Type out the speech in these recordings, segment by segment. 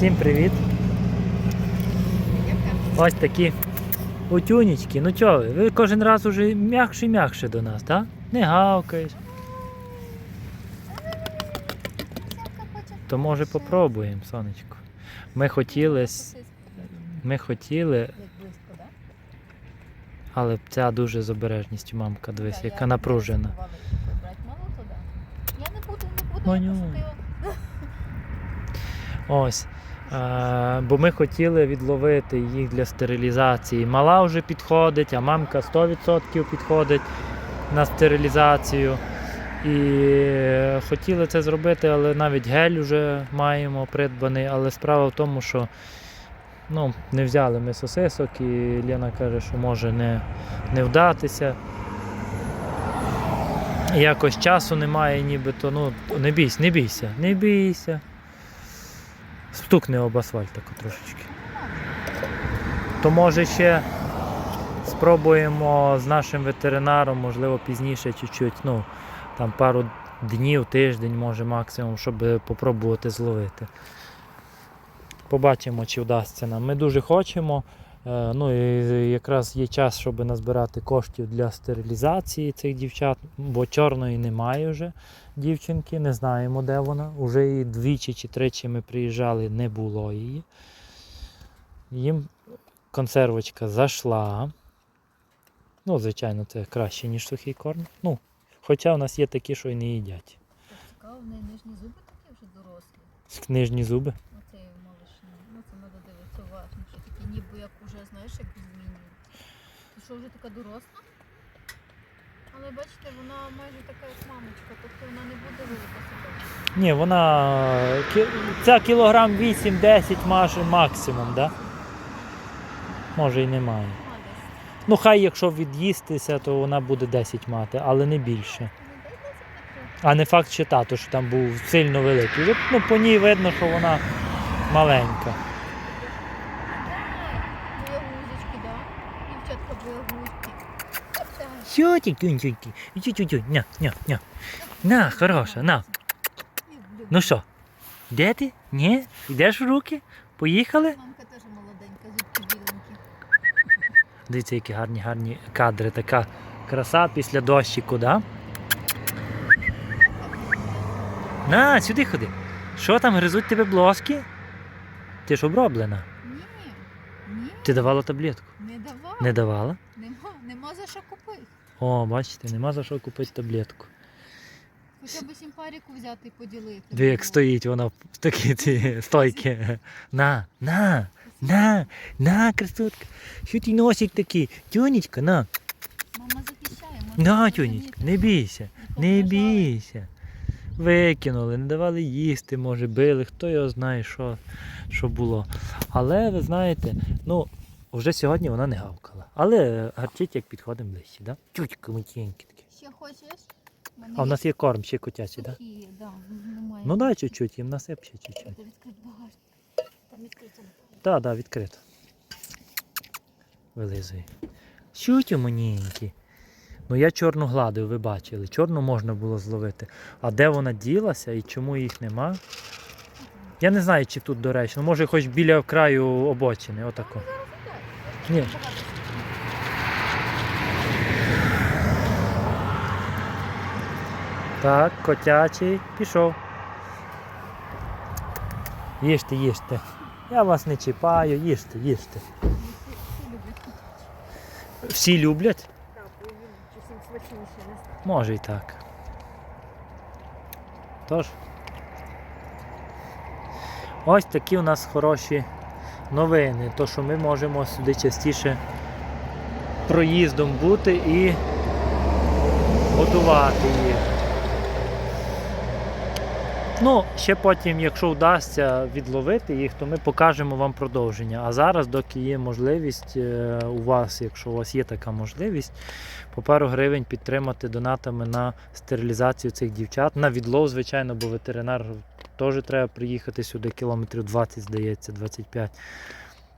Всім привіт! Ось такі утюнечки. Ну чого ви? Кожен раз уже м'якше і м'якше до нас, так? Не гавкаєш. То може попробуємо, сонечко. Ми хотіли, ми хотіли, але ця дуже з обережністю, мамка, дивись, яка напружена. Я не буду, не буду, я. Ось. Бо ми хотіли відловити їх для стерилізації. Мала вже підходить, а мамка 100% підходить на стерилізацію. І хотіли це зробити, але навіть гель вже маємо придбаний. Але справа в тому, що ну, не взяли ми сосисок, і Лена каже, що може не, не вдатися. Якось часу немає, нібито. Ну, не бійся, не бійся, не бійся. Стукне об асфальт так трошечки. То може ще спробуємо з нашим ветеринаром, можливо, пізніше чуть-чуть, ну, там пару днів, тиждень, може максимум, щоб попробувати зловити. Побачимо, чи вдасться нам. Ми дуже хочемо. Е, Ну і якраз є час, щоб назбирати коштів для стерилізації цих дівчат, бо чорної немає вже дівчинки, не знаємо, де вона. Уже і двічі чи тричі ми приїжджали, не було її. Їм консервочка зайшла. Ну, звичайно, це краще, ніж сухий корм. Ну, хоча в нас є такі, що й не їдять. Цікаво, в неї нижні зуби такі вже дорослі. Нижні зуби. Оцей малишні. Ну це треба дивитися уважно, що такі ніби як уже, знаєш, як змінюють. Ти що вже така доросла? Але бачите, вона майже така, як мамочка, тобто вона не буде велика собака. Ні, вона. кі- Ця кілограм 8-10 маже максимум, да? Може і немає. Десь. Ну, хай, якщо від'їстися, то вона буде 10 мати, але не більше. Ну, десь. А не факт, що тато, що там був сильно великий. От, Ну, по ній видно, що вона маленька. Тюнь-тюньки. Тю-тю-тю. Ня, ня, ня. На, хороша, на. Ну що, де ти? Ні? Йдеш в руки? Поїхали? Мамка теж молоденька, зубки біленькі. Дивіться, які гарні, гарні кадри. Така краса після дощику, да? На, сюди ходи. Що там, гризуть тебе блоски? Ти ж оброблена. Ні, ні, Ти давала таблетку? не давала. Не давала? Нема, нема за що купити. О, бачите, нема за що купити таблетку. Хоча б сімпаріку взяти і поділити. Диви, як стоїть вона в такі ці стойки. На, на, на, на, красотка. Що ти носик такий? Тюнечка, на. Мама захищає. може, На, тюнечка, не бійся, не бійся. Викинули, не давали їсти, може, били, хто його знає, що, що було. Але ви знаєте, ну, вже сьогодні вона не гавкала. Але гарчить, як підходимо ближче, да? Тютька мутєнькі такі. Ще хочеш? Мене А в нас є корм ще котячий, так? Да? Ну дай чуть-чуть, їм насип ще чуть-чуть. Там відкрито. Так, так, відкрито. Вилизує. Чуть маленькі. Ну я чорну гладив, ви бачили. Чорну можна було зловити. А де вона ділася і чому їх нема? Я не знаю, чи тут доречно. Може, хоч біля краю обочини, отако. Ні. Так, котячий пішов. Їжте, їжте. Я вас не чіпаю, їжте, їжте. Всі люблять. Може і так. Тож. Ось такі у нас хороші новини. То, що ми можемо сюди частіше проїздом бути і годувати їх. Ну, ще потім, якщо вдасться відловити їх, то ми покажемо вам продовження. А зараз, доки є можливість е, у вас, якщо у вас є така можливість, по пару гривень підтримати донатами на стерилізацію цих дівчат. На відлов, звичайно, бо ветеринар теж треба приїхати сюди, кілометрів 20, здається, 25.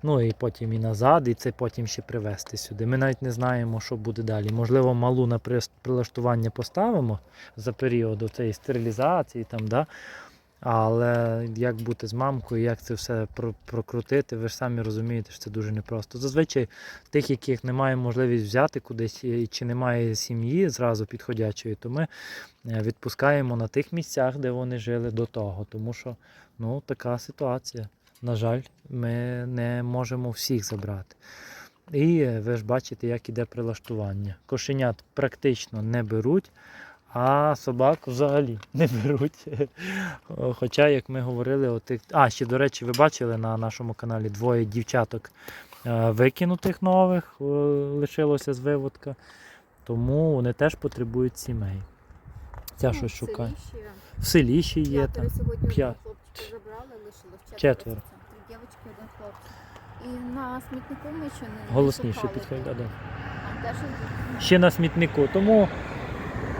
Ну і потім і назад, і це потім ще привезти сюди. Ми навіть не знаємо, що буде далі. Можливо, малу на прилаштування поставимо за період цієї стерилізації, там, да? Але як бути з мамкою, як це все прокрутити, ви ж самі розумієте, що це дуже непросто. Зазвичай тих, яких немає можливість взяти кудись чи немає сім'ї зразу підходячої, то ми е, відпускаємо на тих місцях, де вони жили до того. Тому що ну, така ситуація. На жаль, ми не можемо всіх забрати. І е, ви ж бачите, як іде прилаштування. Кошенят практично не беруть, а собак взагалі не беруть. Хоча, як ми говорили, отих... а ще до речі, ви бачили на нашому каналі двоє дівчаток е, викинутих нових, е, лишилося з виводка. Тому вони теж потребують сімей. Ця Ну, щось в шукає. В селі ще є там. П'ятеро сьогодні одного хлопчика забрали, лишилось Четверо. Три дівчатки, один хлопчик. І на смітнику ми ще не Голосніше підходить. Ще на смітнику. Тому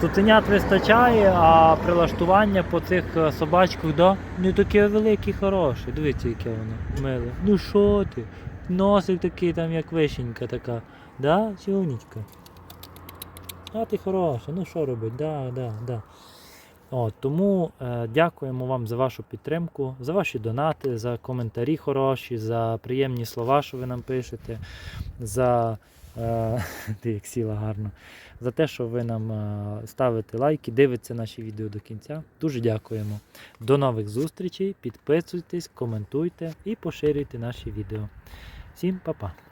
тутенят вистачає, а прилаштування по цих е, собачках, да, не таке велике, хороше. Дивіться, яке воно миле. Ну що ти? Носик такий там, як вишенька така. Да, чи? А ти хороша, ну що робить? Да, да, да. От, тому е, дякуємо вам за вашу підтримку, за ваші донати, за коментарі хороші, за приємні слова, що ви нам пишете, за ти як сіла гарно, за те, що ви нам е, ставите лайки, дивитеся наші відео до кінця. Дуже дякуємо. До нових зустрічей. Підписуйтесь, коментуйте і поширюйте наші відео. Всім па-па!